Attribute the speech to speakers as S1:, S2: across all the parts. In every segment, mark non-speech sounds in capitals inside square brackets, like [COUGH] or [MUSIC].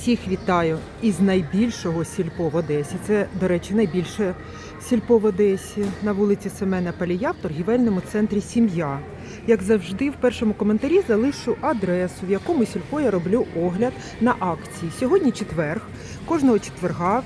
S1: Всіх вітаю із найбільшого сільпо в Одесі. Це, до речі, найбільше сільпо в Одесі на вулиці Семена Палія в торгівельному центрі Сім'я. Як завжди, в першому коментарі залишу адресу, в якому сільпо я роблю огляд на акції. Сьогодні четверг. Кожного четверга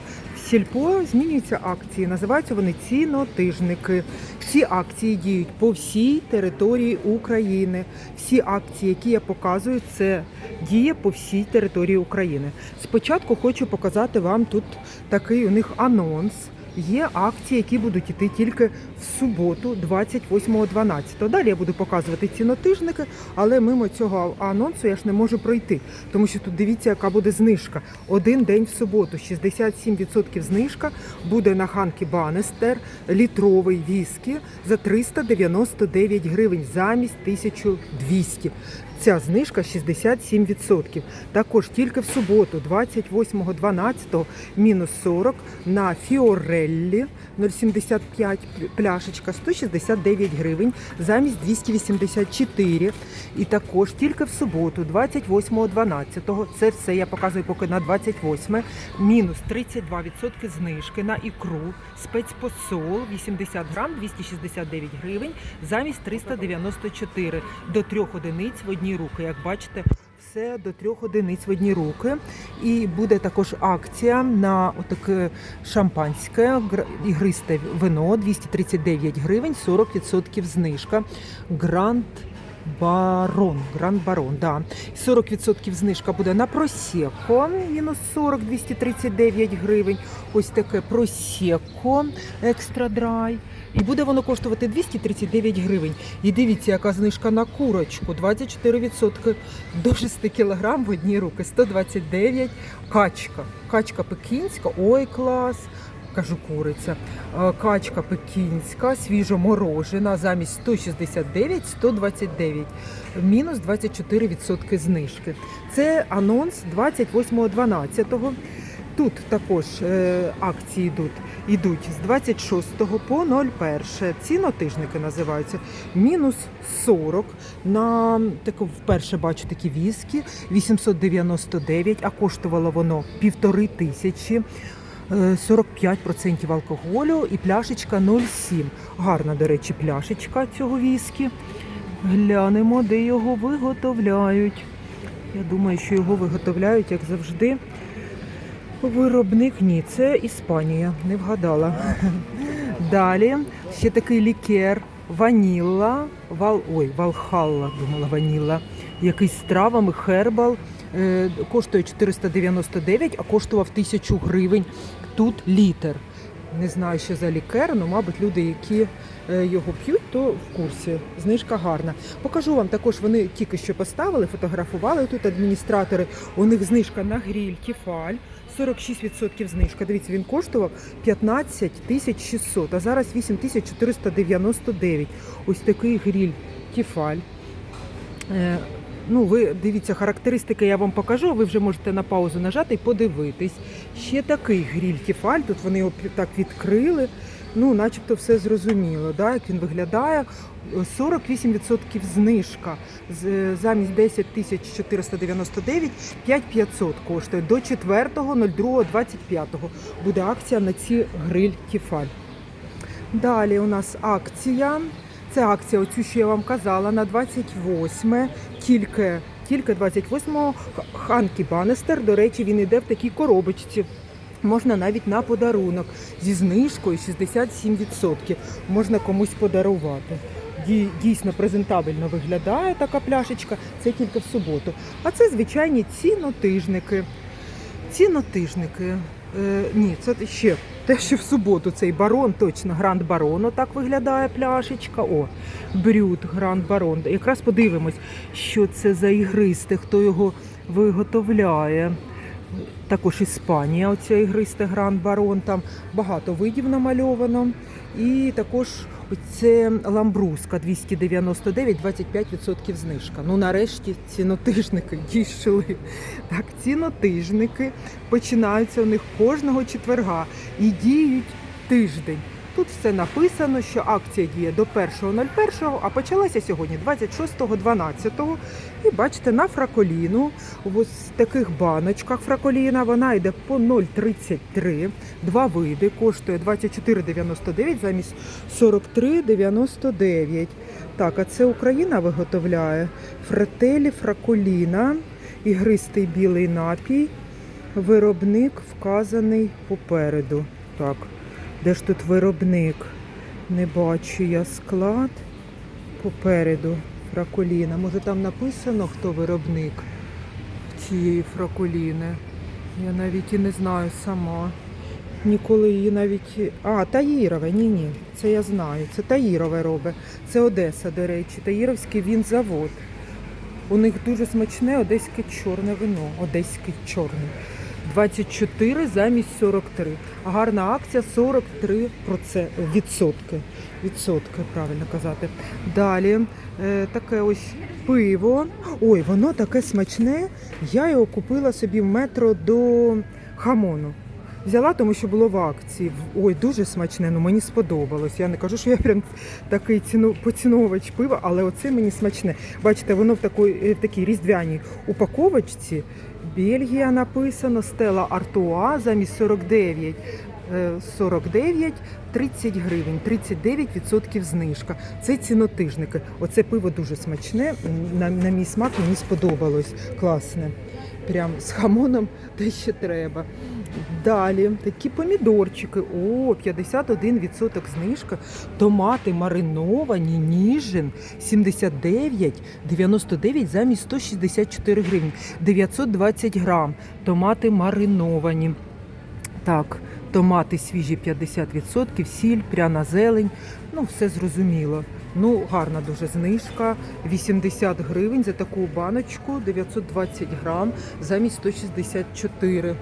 S1: сільпо змінюються акції. Називаються вони цінотижники. Всі акції діють по всій території України. Всі акції, які я показую, це діє по всій території України. Спочатку хочу показати вам тут такий у них анонс. Є акції, які будуть іти тільки в суботу, 28.12. Далі я буду показувати цінотижники, але мимо цього анонсу я ж не можу пройти, тому що тут дивіться, яка буде знижка. Один день в суботу, 67% знижка буде на Ханкі Банестер, літровий віскі за 399 гривень замість 1200. Ця знижка 67%. Також тільки в суботу, 28.12, мінус 40 на Фіореллі 0,75 пляшечка 169 гривень замість 284. І також тільки в суботу, 28.12, це все я показую поки на 28, мінус 32% знижки на ікру, спецпосол 80 грам 269 гривень замість 394 до трьох одиниць в руки. Як бачите, все до трьох одиниць в одні руки. І буде також акція на отаке шампанське ігристе вино 239 гривень, 40% знижка. Гранд Барон, Гранд Барон, да. 40% знижка буде на просеко, мінус 40, 239 гривень. Ось таке просеко екстра драй. І буде воно коштувати 239 гривень. І дивіться, яка знижка на курочку. 24% до 6 кг в одні руки. 129 качка. Качка пекінська, ой, клас. Кажу куриця. Е, Качка пекінська, свіжоморожена, замість 169 129. Мінус 24% знижки. Це анонс 28.12. Тут також е, акції йдуть, йдуть з 26 по 01. Цінотижники називаються. Мінус 40 на таку вперше бачу такі віскі 899, а коштувало воно півтори тисячі. Е, 45% алкоголю і пляшечка 0,7. Гарна, до речі, пляшечка цього віскі. Глянемо, де його виготовляють. Я думаю, що його виготовляють, як завжди. Виробник ні, це Іспанія, не вгадала. Далі ще такий лікер, ванілла, вал, ой, валхалла, думала ваніла, якийсь з травами, хербал. Е, коштує 499, а коштував 1000 гривень. Тут літр. Не знаю, що за лікер, але, мабуть, люди, які е, його п'ють, то в курсі. Знижка гарна. Покажу вам також, вони тільки що поставили, фотографували тут адміністратори. У них знижка на гріль Кефаль. 46% знижка. Дивіться, він коштував 15 тисяч 600, а зараз 8 тисяч 499. Ось такий гріль Кефаль. Е, Ну, ви дивіться, характеристики я вам покажу, ви вже можете на паузу нажати і подивитись. Ще такий гріль Тіфаль, тут вони його так відкрили. Ну, начебто все зрозуміло, да, як він виглядає. 48% знижка. Замість 10 тисяч 499, 5500 коштує. До 4.02.25 буде акція на ці гриль Тіфаль. Далі у нас акція. Це акція, оцю, що я вам казала, на 28 тільки, тільки 28-го Ханкі Банестер. До речі, він іде в такій коробочці. Можна навіть на подарунок зі знижкою 67%. Можна комусь подарувати. Дійсно презентабельно виглядає така пляшечка. Це тільки в суботу. А це звичайні цінотижники. Цінотижники. Е, ні, це ще те, що в суботу цей барон, точно Гранд Барон. Отак виглядає пляшечка. О, брют Гранд Барон. Якраз подивимось, що це за ігристе, хто його виготовляє. Також Іспанія, оця ігристе гран барон, там багато видів намальовано. І також це ламбруска 299, 25% знижка. Ну нарешті цінотижники [LAUGHS] дійшли. Так, цінотижники починаються у них кожного четверга і діють тиждень. Тут все написано, що акція діє до 1.01, а почалася сьогодні 26.12. І бачите, на фраколіну в ось таких баночках фраколіна вона йде по 0,33. Два види, коштує 24,99 замість 43,99. Так, а це Україна виготовляє фретелі фраколіна, ігристий білий напій. Виробник вказаний попереду. Так, де ж тут виробник? Не бачу я склад попереду фраколіна. Може там написано, хто виробник цієї фраколіни? Я навіть і не знаю сама. Ніколи її навіть. А, Таїрове, ні, ні. Це я знаю. Це Таїрове робить. Це Одеса, до речі. Таїровський він завод. У них дуже смачне одеське чорне вино. Одеський чорний. 24 замість 43. Гарна акція 43 відсотки. Відсотки, правильно казати. Далі е, таке ось пиво. Ой, воно таке смачне. Я його купила собі в метро до хамону. Взяла, тому що було в акції. Ой, дуже смачне, ну мені сподобалось. Я не кажу, що я прям такий ціну, поціновувач пива, але оце мені смачне. Бачите, воно в такій, в такій різдвяній упаковочці. Бельгія написано, стела Артуа замість 49. е, 49, 30 гривень, 39% знижка. Це цінотижники. Оце пиво дуже смачне. На, на мій смак мені сподобалось. Класне. Прям з хамоном [LAUGHS] те, що треба. Далі такі помідорчики. О, 51% знижка. Томати мариновані, ніжин 79,99 замість 164 гривні. 920 грам. Томати мариновані. Так, томати свіжі 50%, сіль, пряна зелень. Ну, все зрозуміло. Ну, гарна дуже знижка. 80 гривень за таку баночку, 920 грам замість 164.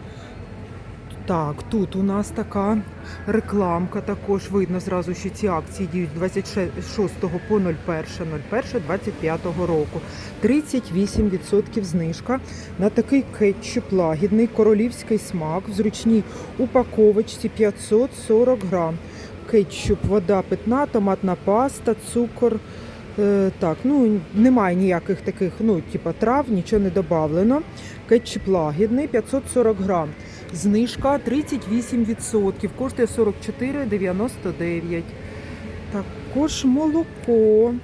S1: Так, тут у нас така рекламка також видно зразу, що ці акції діють 26 по 01.01.25 року. 38% знижка на такий кетчуп лагідний, королівський смак в зручній упаковочці 540 грам. Кетчуп, вода питна, томатна паста, цукор. Е, так, ну немає ніяких таких, ну, типа трав, нічого не додавлено. Кетчуп лагідний 540 грам. Знижка 38%, коштує 44,99. Також молоко.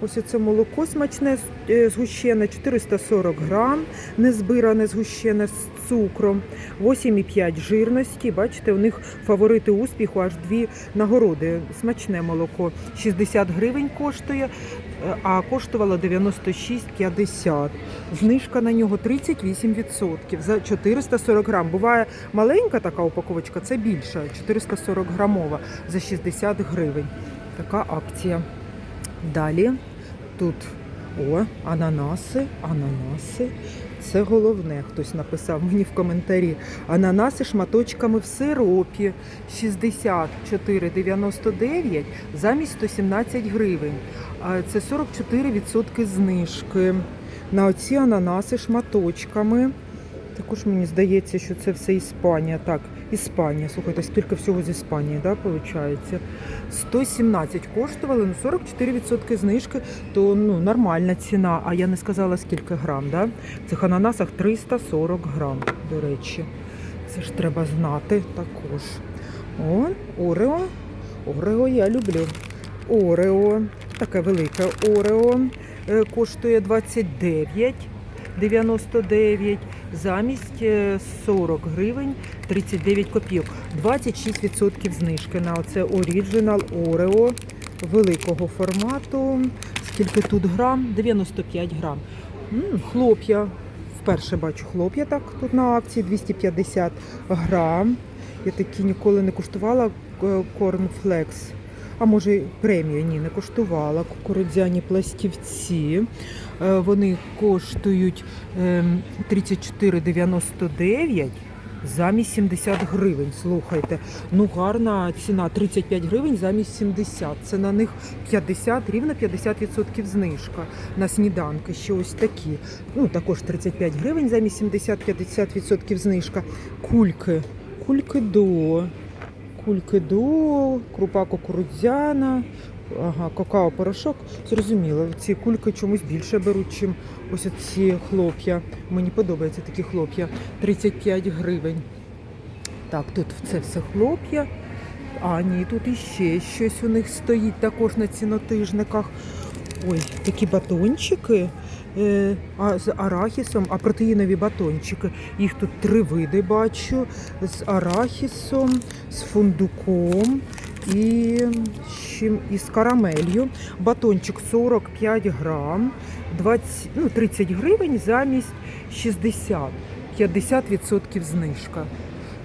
S1: Ось це молоко смачне, е, згущене 440 грам, незбиране згущене з цукром, 8,5 жирності. Бачите, у них фаворити успіху аж дві нагороди. Смачне молоко 60 гривень коштує, а коштувало 96,50. Знижка на нього 38% за 440 грам. Буває маленька така упаковочка, це більша, 440 грамова за 60 гривень. Така акція. Далі тут о, ананаси, ананаси. Це головне, хтось написав мені в коментарі. Ананаси шматочками в сиропі 64,99 замість 117 гривень. Це 44% знижки. На оці ананаси шматочками. Також мені здається, що це все Іспанія. Так, Іспанія. Слухайте, скільки всього з Іспанії, да, виходить? 117 коштували, ну 44% знижки, то ну, нормальна ціна. А я не сказала, скільки грам. Да? В цих ананасах 340 грам, до речі. Це ж треба знати також. О, Орео. Орео я люблю. Орео. Таке велике Орео. Е, Коштує 29. 99 замість е, 40 гривень 39 копійок. 26% знижки на оце Original Oreo великого формату. Скільки тут грам? 95 грам. Хлоп'я. Вперше бачу хлоп'я так тут на акції 250 грам. Я такі ніколи не куштувала корнфлекс. А може премію ні, не коштувала. Кукурудзяні пластівці. Е, Вони коштують ем, 34,99 замість 70 гривень. Слухайте, ну гарна ціна 35 гривень замість 70. Це на них 50, рівно 50% знижка на сніданки. Ще ось такі. Ну також 35 гривень замість 70, 50% знижка. Кульки. Кульки до. Кульки до, крупа кукурудзяна, ага, какао-порошок. Зрозуміло, ці кульки чомусь більше беруть, чим ось ці хлоп'я. Мені подобаються такі хлоп'я. 35 гривень. Так, тут це все хлоп'я. А, ні, тут іще щось у них стоїть також на цінотижниках. Ой, такі батончики з арахісом, а протеїнові батончики. Їх тут три види бачу: з арахісом, з фундуком і, і з карамелью. Батончик 45 грам, 20, ну, 30 гривень замість 60, 50% знижка.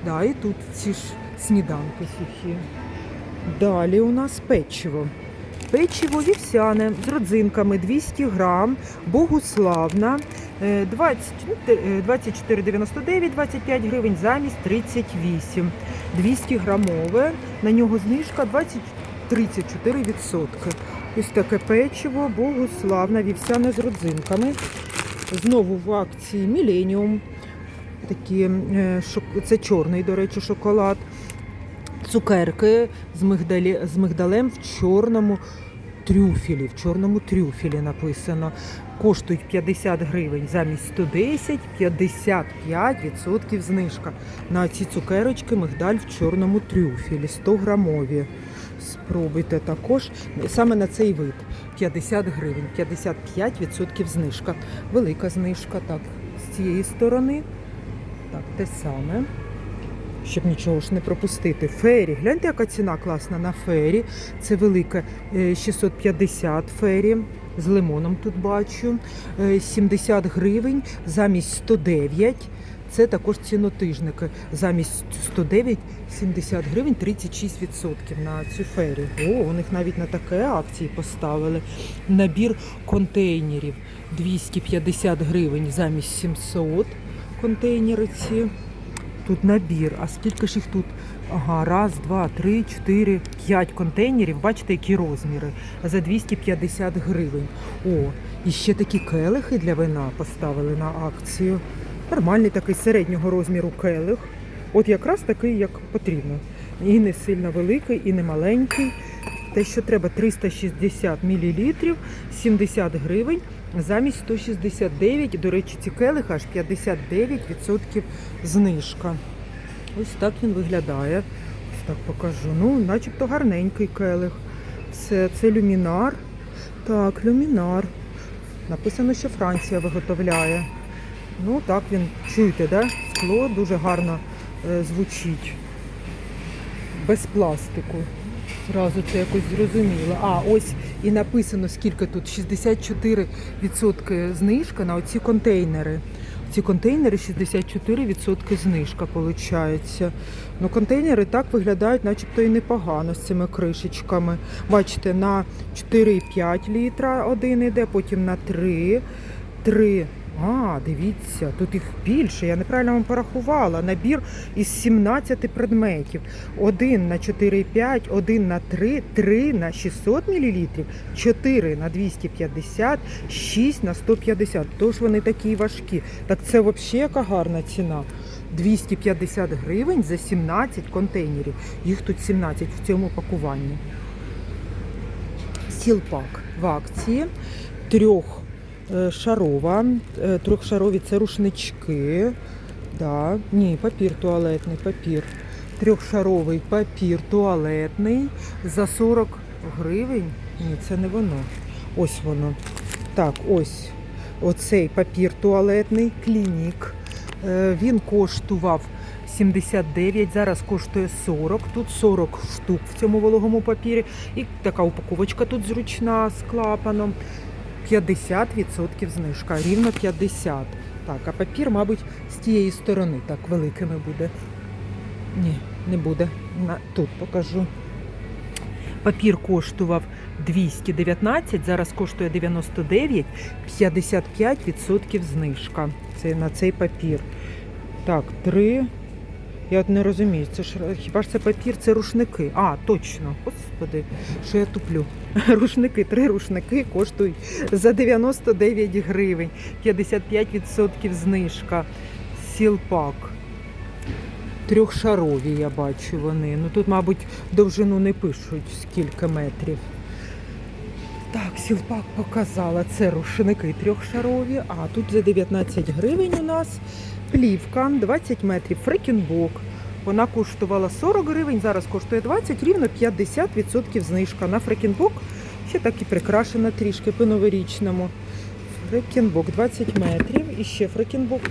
S1: Да, і тут ці ж сніданки сухі. Далі у нас печиво. Печиво вівсяне з родзинками 200 грам, богуславна, е, 20, ну, е, 24,99, 25 гривень замість 38. 200 грамове, на нього знижка 20, 34%. Ось таке печиво, богуславна, вівсяне з родзинками. Знову в акції Міленіум. Такі, е, це чорний, до речі, шоколад. Цукерки з, мигдалі, з мигдалем в чорному трюфелі. В чорному трюфелі написано. Коштують 50 гривень замість 110, 55% знижка. На ці цукерочки мигдаль в чорному трюфелі, 100 грамові. Спробуйте також саме на цей вид 50 гривень, 55% знижка. Велика знижка. Так, з цієї сторони. Так, те саме. Щоб нічого ж не пропустити. Фері. Гляньте, яка ціна класна на фері. Це велика е, 650 фері. З лимоном тут бачу. Е, 70 гривень замість 109. Це також цінотижники. Замість 109 70 гривень 36% на цю фері. О, у них навіть на таке акції поставили. Набір контейнерів 250 гривень замість 700 контейнери ці. Тут набір. А скільки ж їх тут? Ага, раз, два, три, чотири, п'ять контейнерів. Бачите, які розміри. За 250 гривень. О, і ще такі келихи для вина поставили на акцію. Нормальний такий середнього розміру келих. От якраз такий, як потрібно. І не сильно великий, і не маленький. Те, що треба 360 мл, 70 гривень замість 169. До речі, ці келихи аж 59% знижка. Ось так він виглядає. Ось так покажу. Ну, начебто гарненький келих. Це, це люмінар. Так, люмінар. Написано, що Франція виготовляє. Ну так він, чуєте, да? Скло дуже гарно е, звучить. Без пластику. Зразу це якось зрозуміло. А, ось і написано, скільки тут 64% знижка на оці контейнери. Ці контейнери 64% знижка виходить. Ну, контейнери так виглядають, начебто і непогано з цими кришечками. Бачите, на 4,5 літра один іде, потім на 3, 3. А, дивіться, тут їх більше. Я неправильно вам порахувала. Набір із 17 предметів. Один на 4,5, один на 3, 3 на 600 мл, 4 на 250, 6 на 150. Тож вони такі важкі. Так це взагалі яка гарна ціна. 250 гривень за 17 контейнерів. Їх тут 17 в цьому пакуванні. Сілпак в акції. Трьох шарова. Е, Трьохшарові це рушнички. Да. Ні, папір туалетний, папір. Трьохшаровий папір туалетний за 40 гривень. Ні, це не воно. Ось воно. Так, ось оцей папір туалетний, клінік. Е, Він коштував 79, зараз коштує 40. Тут 40 штук в цьому вологому папірі. І така упаковочка тут зручна з клапаном. 50% знижка, рівно 50. Так, а папір, мабуть, з тієї сторони так великими буде. Ні, не буде. Тут покажу. Папір коштував 219, зараз коштує 99, 55% знижка. Це на цей папір. Так, три. Я от не розумію, це ж хіба ж це папір, це рушники. А, точно. Господи, що я туплю. [LAUGHS] Рушники, три рушники коштують за 99 гривень, 55% знижка. Сілпак. трьохшарові, я бачу вони. Ну тут, мабуть, довжину не пишуть, скільки метрів. Так, сілпак показала. Це рушники трьохшарові, а тут за 19 гривень у нас плівка 20 метрів, фрекінбок. Вона коштувала 40 гривень, зараз коштує 20, рівно 50% знижка. На фрекінбок ще так і прикрашена трішки по-новорічному. Фрекінбок 20 метрів і ще фрекінбок.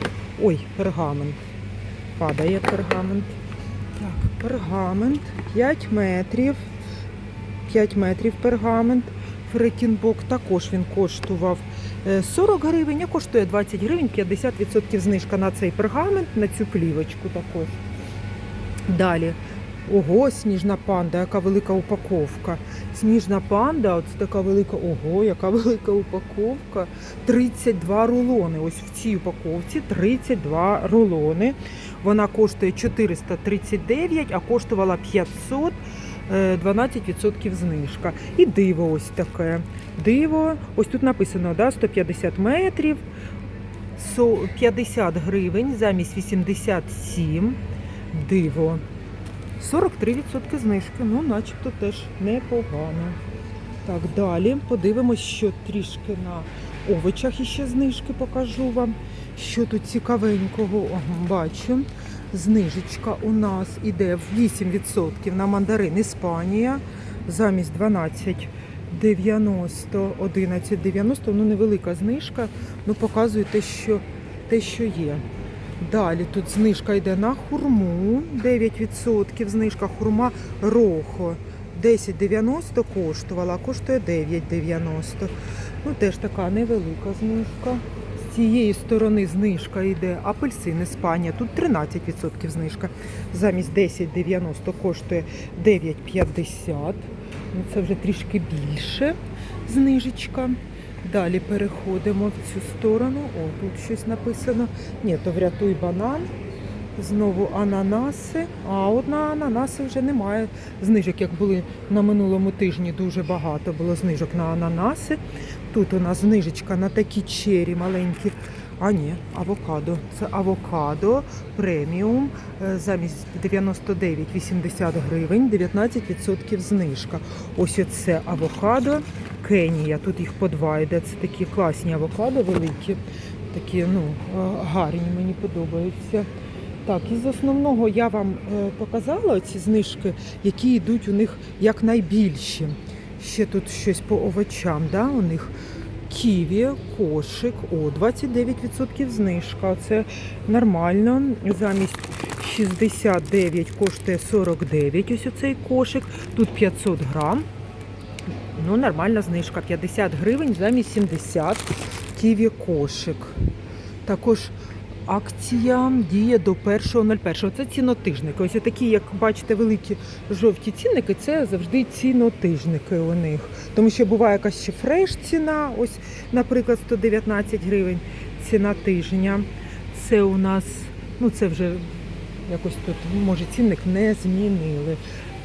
S1: Ой, пергамент. Падає пергамент. Так, пергамент 5 метрів. 5 метрів пергамент. Фрекінбок також він коштував 40 гривень, а коштує 20 гривень, 50% знижка на цей пергамент, на цю плівочку також. Далі. Ого, сніжна панда, яка велика упаковка. Сніжна панда, от така велика, ого, яка [LAUGHS] велика упаковка. 32 рулони. Ось в цій упаковці 32 рулони. Вона коштує 439, а коштувала 500. Е, 12% знижка. І диво ось таке. Диво, ось тут написано да, 150 метрів, 50 гривень замість 87. Диво. 43% знижки. Ну, начебто теж непогано. Так, далі подивимось, що трішки на овочах іще знижки покажу вам. Що тут цікавенького бачу. Знижечка у нас іде в 8% на мандарин Іспанія замість 12,90, 11,90. Ну, невелика знижка, ну показує те, що, те, що є. Далі тут знижка йде на хурму, 9% знижка хурма рохо. 10,90 коштувала, коштує 9,90. Ну, теж така невелика знижка. Цієї сторони знижка йде апельсин Іспанія. Тут 13% знижка. Замість 10,90 коштує 9,50. Ну, це вже трішки більше знижечка. Далі переходимо в цю сторону. О, тут щось написано. Ні, то врятуй банан. Знову ананаси. А от на ананаси вже немає знижок, як були на минулому тижні. Дуже багато було знижок на ананаси. Тут у нас знижечка на такі чері маленькі. А ні, авокадо. Це авокадо преміум е, замість 99,80 гривень, 19% знижка. Ось оце авокадо Кенія. Тут їх по два йде. Це такі класні авокадо великі, такі ну, е, гарні, мені подобаються. Так, із основного я вам е, показала ці знижки, які йдуть у них як найбільші. Ще тут щось по овочам, да, у них ківі, кошик, о, 29% знижка. Це нормально. Замість 69 коштує 49 ось оцей кошик. Тут 500 грам. Ну, нормальна знижка. 50 гривень замість 70 ківі кошик. Також акція діє до 1.01. Це цінотижники. Ось такі, як бачите, великі жовті цінники, це завжди цінотижники у них. Тому що буває якась ще фреш ціна, ось, наприклад, 119 гривень ціна тижня. Це у нас, ну це вже якось тут, може, цінник не змінили.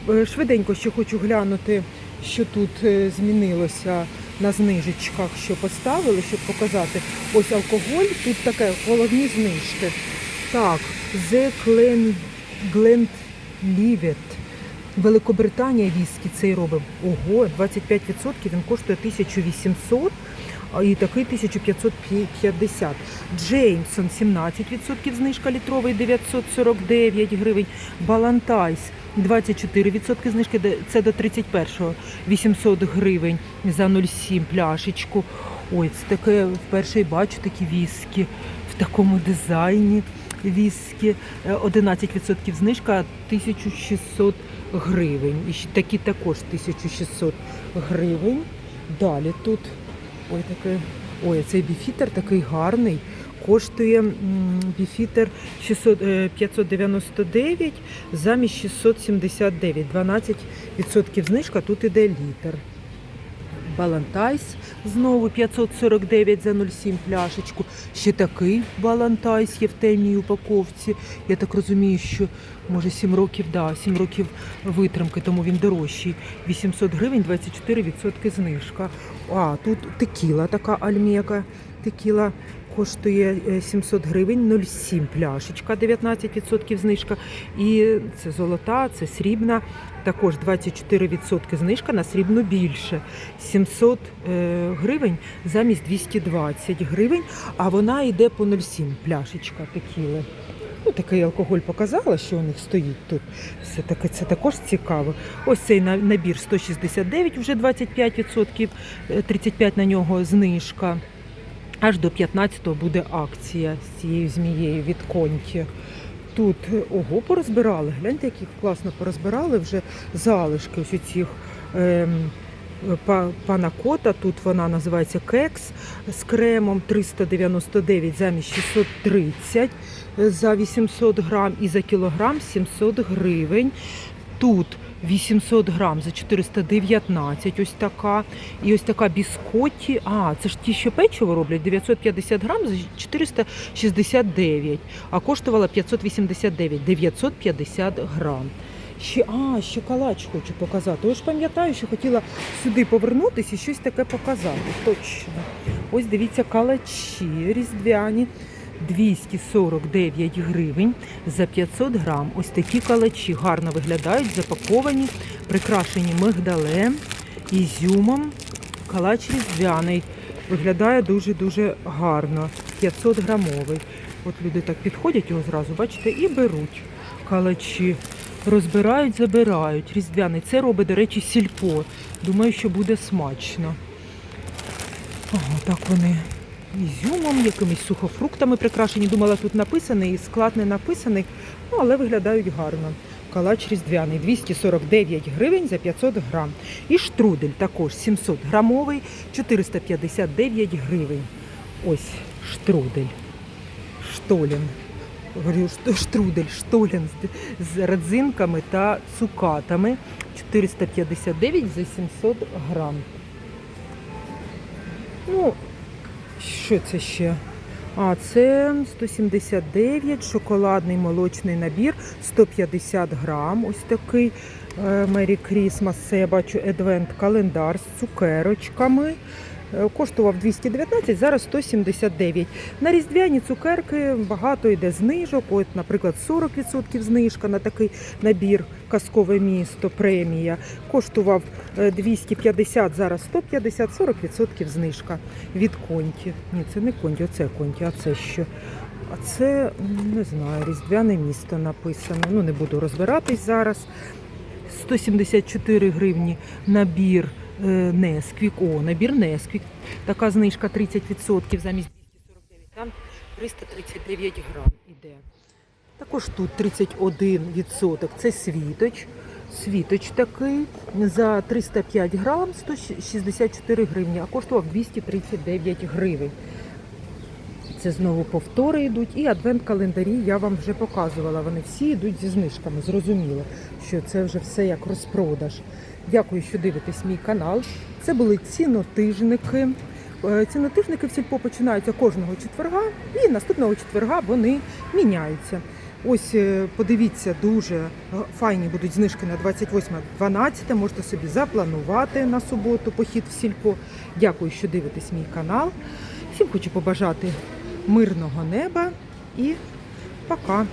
S1: Е, Швиденько ще хочу глянути, що тут е, змінилося на знижечках, що поставили, щоб показати. Ось алкоголь, тут таке головні знижки. Так, The Glen, Glenlivet. Великобританія віскі цей робить. Ого, 25% він коштує 1800, і такий 1550. Джеймсон 17% знижка літровий 949 гривень. Балантайс 24% знижки, це до 31-го 800 гривень за 0,7 пляшечку. Ой, це таке вперше й бачу такі віскі в такому дизайні. Віскі Е, 11% знижка 1600 гривень. І такі також 1600 гривень. Далі тут ой, таке, ой, цей біфітер такий гарний. Коштує біфітер 600, е, 599 замість 679. 12% знижка, тут іде літр. Балантайс знову 549 за 0,7 пляшечку. Ще такий балантайс є в темній упаковці. Я так розумію, що може 7 років, да, 7 років витримки, тому він дорожчий. 800 гривень, 24% знижка. А, тут текіла така альмека. Текіла коштує е, 700 гривень 0,7 пляшечка, 19% знижка. І це золота, це срібна. Також 24% знижка на срібну більше. 700 е, гривень замість 220 гривень, а вона йде по 0,7 пляшечка текіли. Ну, такий алкоголь показала, що у них стоїть тут. Все таки це також цікаво. Ось цей набір 169, вже 25%, е, 35 на нього знижка. Аж до 15-го буде акція з цією змією від конті. Тут е, ого, порозбирали. Гляньте, які класно порозбирали вже залишки ось цих ем, па- пана кота. Тут вона називається кекс з кремом 399 замість 630 за 800 грам і за кілограм 700 гривень. Тут 800 грам за 419, ось така. І ось така біскотті. А, це ж ті, що печиво роблять, 950 грам за 469, а коштувала 589, 950 грам. Ще, а, ще калач хочу показати. Ось пам'ятаю, що хотіла сюди повернутися і щось таке показати. Точно. Ось дивіться, калачі різдвяні. 249 гривень за 500 грам. Ось такі калачі гарно виглядають, запаковані, прикрашені мигдалем, ізюмом. Калач різдвяний. Виглядає дуже-дуже гарно. 500 грамовий. От люди так підходять його зразу, бачите, і беруть калачі. Розбирають, забирають. Різдвяний. Це робить, до речі, сільпо. Думаю, що буде смачно. Ага, так вони ізюмом, якимись сухофруктами прикрашені. Думала, тут написаний, і склад не написаний, ну, але виглядають гарно. Калач різдвяний 249 гривень за 500 грам. І штрудель також 700 грамовий, 459 гривень. Ось штрудель. Штолін. Говорю, штрудель, штолін з, родзинками та цукатами. 459 за 700 грам. Ну, що це ще? А, це 179, шоколадний молочний набір, 150 грам. Ось такий Мері Крісмас. Це я бачу Advent календар з цукерочками. Е, Коштував 219, зараз 179. На різдвяні цукерки багато йде знижок. От, наприклад, 40% знижка на такий набір казкове місто премія. Коштував е, 250, зараз 150, 40% знижка від конті. Ні, це не конті, оце конті, а це що? А це не знаю, різдвяне місто написано. Ну не буду розбиратись зараз. 174 гривні набір е, Несквік. О, набір Несквік. Така знижка 30% замість 249. Там 339 грам іде. Також тут 31%. Це світоч. Світоч такий за 305 грам 164 гривні, а коштував 239 гривень. Це знову повтори йдуть. І адвент-календарі я вам вже показувала. Вони всі йдуть зі знижками. Зрозуміло, що це вже все як розпродаж. Дякую, що дивитесь мій канал. Це були цінотижники. Е, Цінотижники в сільпо починаються кожного четверга, і наступного четверга вони міняються. Ось е, подивіться, дуже е, файні будуть знижки на 28-12. Можете собі запланувати на суботу похід в сільпо. Дякую, що дивитесь мій канал. Всім хочу побажати мирного неба і пока.